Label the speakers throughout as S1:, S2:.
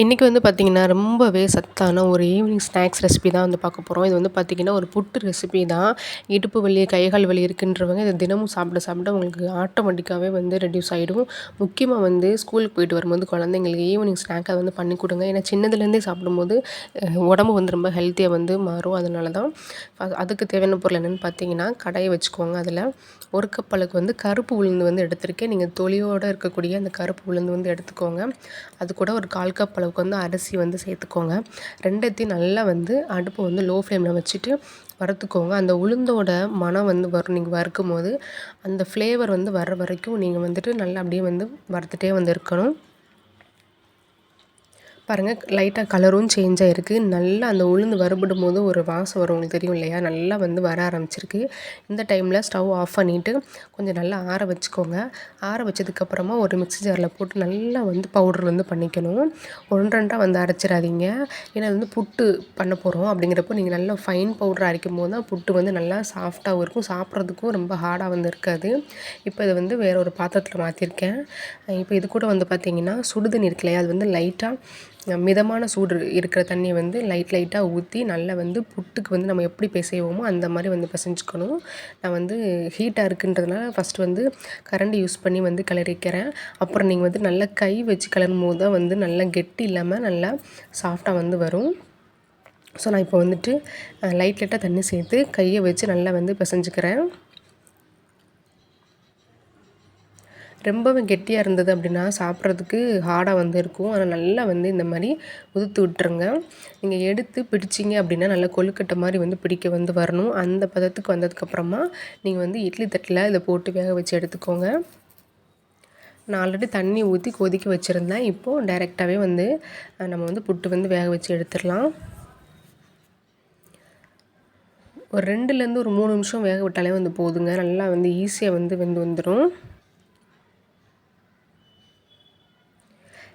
S1: இன்றைக்கி வந்து பார்த்திங்கன்னா ரொம்பவே சத்தான ஒரு ஈவினிங் ஸ்நாக்ஸ் ரெசிபி தான் வந்து பார்க்க போகிறோம் இது வந்து பார்த்திங்கன்னா ஒரு புட்டு ரெசிபி தான். இடுப்பு வலி கைகால் வலி இருக்குன்றவங்க இதை தினமும் சாப்பிட சாப்பிட உங்களுக்கு ஆட்டோமேட்டிக்காகவே வந்து ரெடியூஸ் ஆகிடும் முக்கியமாக வந்து ஸ்கூலுக்கு போயிட்டு வரும்போது குழந்தைங்களுக்கு ஈவினிங் ஸ்நாக்கை வந்து பண்ணி கொடுங்க. ஏன்னா சின்னதுலேருந்தே சாப்பிடும்போது உடம்பு வந்து ரொம்ப ஹெல்த்தியாக வந்து மாறும். அதனால தான் அதுக்கு தேவையான பொருள் என்னென்னு பார்த்தீங்கன்னா கடையை வச்சுக்கோங்க அதில். ஒரு கப் அளவுக்கு வந்து கருப்பு உளுந்து வந்து எடுத்திருக்கேன். நீங்கள் தொலியோடு இருக்கக்கூடிய அந்த கருப்பு உளுந்து வந்து எடுத்துக்கோங்க. அது கூட ஒரு கால் கப் அளவுக்கு வந்து அரிசி வந்து சேர்த்துக்கோங்க. ரெண்டத்தையும் நல்லா வந்து அடுப்பை வந்து லோ ஃப்ளேமில் வச்சுட்டு வறுத்துக்கோங்க. அந்த உளுந்தோட மனம் வந்து வரும் நீங்கள் வறுக்கும் போது அந்த ஃப்ளேவர் வந்து வர்ற வரைக்கும் நீங்கள் வந்துட்டு நல்லா அப்படியே வந்து வறுத்துட்டே வந்து இருக்கணும். பாருங்கள் லைட்டாக கலரும் சேஞ்ச் ஆகிருக்கு நல்லா அந்த உளுந்து வறுபடும் போது ஒரு வாசம் வரும். உங்களுக்கு தெரியும் இல்லையா? நல்லா வந்து வர ஆரம்பிச்சிருக்கு. இந்த டைமில் ஸ்டவ் ஆஃப் பண்ணிவிட்டு கொஞ்சம் நல்லா ஆற வச்சுக்கோங்க. ஆற வச்சதுக்கப்புறமா ஒரு மிக்ஸி ஜாரில் போட்டு நல்லா வந்து பவுடர் வந்து பண்ணிக்கணும். ஒன்றெண்டாக வந்து அரைச்சிடாதீங்க. ஏன்னா வந்து புட்டு பண்ண போகிறோம் அப்படிங்கிறப்போ நீங்கள் நல்லா ஃபைன் பவுடர் அரைக்கும் போது தான் புட்டு வந்து நல்லா சாஃப்டாகவும் இருக்கும். சாப்பிட்றதுக்கும் ரொம்ப ஹார்டாக வந்து இருக்காது. இப்போ இதை வந்து வேறு ஒரு பாத்திரத்தில் மாற்றிருக்கேன் இப்போ இது கூட வந்து பார்த்திங்கன்னா சுடுதண்ணி இருக்கு இல்லையா? அது வந்து லைட்டாக மிதமான சூடு இருக்கிற தண்ணியை வந்து லைட் லைட்டாக ஊற்றி நல்லா வந்து புட்டுக்கு வந்து நம்ம எப்படி பிசைவோமோ அந்த மாதிரி வந்து பிசைஞ்சுக்கணும். நான் வந்து ஹீட்டாக இருக்குன்றதுனால ஃபஸ்ட்டு வந்து கரண்டி யூஸ் பண்ணி வந்து கிளறிக்கிறேன். அப்புறம் நீங்கள் வந்து நல்லா கை வச்சு கிளறும் போது தான் வந்து நல்லா கெட்டி இல்லாமல் நல்லா சாஃப்டாக வந்து வரும். ஸோ நான் இப்போ வந்துட்டு லைட் லைட்டாக தண்ணி சேர்த்து கையை வச்சு நல்லா வந்து பிசைஞ்சுக்கிறேன். ரொம்பவே கெட்டியாக இருந்தது அப்படின்னா சாப்பிட்றதுக்கு ஹார்டாக வந்து இருக்கும். ஆனால் நல்லா வந்து இந்த மாதிரி உதுத்து விட்டுருங்க. நீங்கள் எடுத்து பிடிச்சிங்க அப்படின்னா நல்லா கொழுக்கட்டை மாதிரி வந்து பிடிக்க வந்து வரணும். அந்த பதத்துக்கு வந்ததுக்கப்புறமா நீங்கள் வந்து இட்லி தட்டில் இதை போட்டு வேக வச்சு எடுத்துக்கோங்க. நான் ஆல்ரெடி தண்ணி ஊற்றி கொதிக்க வச்சுருந்தேன். இப்போது டைரெக்டாகவே வந்து நம்ம வந்து புட்டு வந்து வேக வச்சு எடுத்துடலாம். ஒரு ரெண்டுலேருந்து ஒரு மூணு நிமிஷம் வேக விட்டாலே வந்து போதுங்க. நல்லா வந்து ஈஸியாக வந்து வெந்து வந்துடும்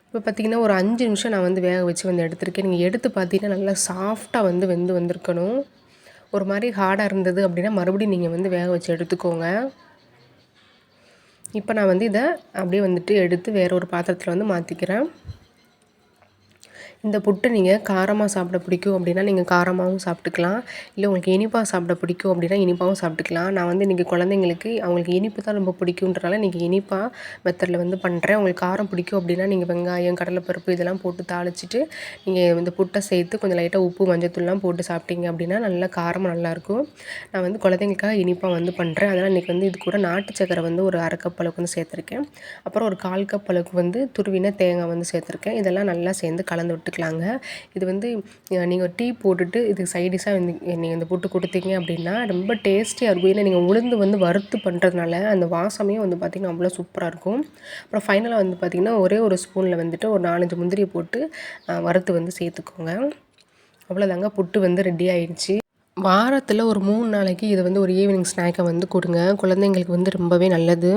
S1: இப்போ பார்த்திங்கன்னா ஒரு அஞ்சு நிமிஷம் நான் வந்து வேக வச்சு வந்து எடுத்திருக்கேன். நீங்கள் எடுத்து பார்த்தீங்கன்னா நல்லா சாஃப்டாக வந்து வெந்து வந்திருக்கணும். ஒரு மாதிரி ஹார்டாக இருந்தது அப்படின்னா மறுபடியும் நீங்கள் வந்து வேக வச்சு எடுத்துக்கோங்க. இப்போ நான் வந்து இதை அப்படியே வந்துட்டு எடுத்து வேற ஒரு பாத்திரத்தில் வந்து மாற்றிக்கிறேன் இந்த புட்டு நீங்கள் காரமாக சாப்பிட பிடிக்கும் அப்படின்னா நீங்கள் காரமாகவும் சாப்பிட்டுக்கலாம். இல்லை உங்களுக்கு இனிப்பாக சாப்பிட பிடிக்கும் அப்படின்னா இனிப்பாகவும் சாப்பிட்டுக்கலாம். நான் வந்து இன்றைக்கி குழந்தைங்களுக்கு அவங்களுக்கு இனிப்பு தான் ரொம்ப பிடிக்குன்றனால இன்றைக்கி இனிப்பாக மெத்தடில் வந்து பண்ணுறேன் உங்களுக்கு காரம் பிடிக்கும் அப்படின்னா நீங்கள் வெங்காயம் கடலைப்பருப்பு இதெல்லாம் போட்டு தாளிச்சிட்டு நீங்கள் இந்த புட்டை சேர்த்து கொஞ்சம் லைட்டாக உப்பு மஞ்சத்தூள்லாம் போட்டு சாப்பிட்டீங்க அப்படின்னா நல்லா காரமாக நல்லாயிருக்கும் நான் வந்து குழந்தைங்களுக்காக இனிப்பாக வந்து பண்ணுறேன் அதனால் இன்றைக்கி வந்து இது கூட நாட்டு சக்கரை வந்து ஒரு அரை கப் அளவுக்கு வந்து சேர்த்துருக்கேன். அப்புறம் ஒரு கால் கப் அளவுக்கு வந்து துருவின தேங்காய் வந்து சேர்த்துருக்கேன். இதெல்லாம் நல்லா சேர்ந்து கலந்து விட்டு எடுத்துக்கலாங்க இது வந்து நீங்கள் டீ போட்டுட்டு இது சைடிஷாக வந்து நீங்கள் இந்த புட்டு கொடுத்தீங்க அப்படின்னா ரொம்ப டேஸ்டியாக இருக்கும். ஏன்னா நீங்கள் உளுந்து வந்து வறுத்து பண்ணுறதுனால அந்த வாசமே வந்து பார்த்திங்கன்னா அவ்வளோ சூப்பராக இருக்கும். அப்புறம் ஃபைனலாக வந்து பார்த்திங்கன்னா ஒரே ஒரு ஸ்பூனில் வந்துட்டு ஒரு நாலஞ்சு முந்திரியை போட்டு வறுத்து வந்து சேர்த்துக்கோங்க. அவ்வளோதாங்க புட்டு வந்து ரெடி ஆயிடுச்சு. வாரத்தில் ஒரு மூணு நாளைக்கு இது வந்து ஒரு ஈவினிங் ஸ்நாக்கை வந்து கொடுங்க. குழந்தைங்களுக்கு வந்து ரொம்பவே நல்லது.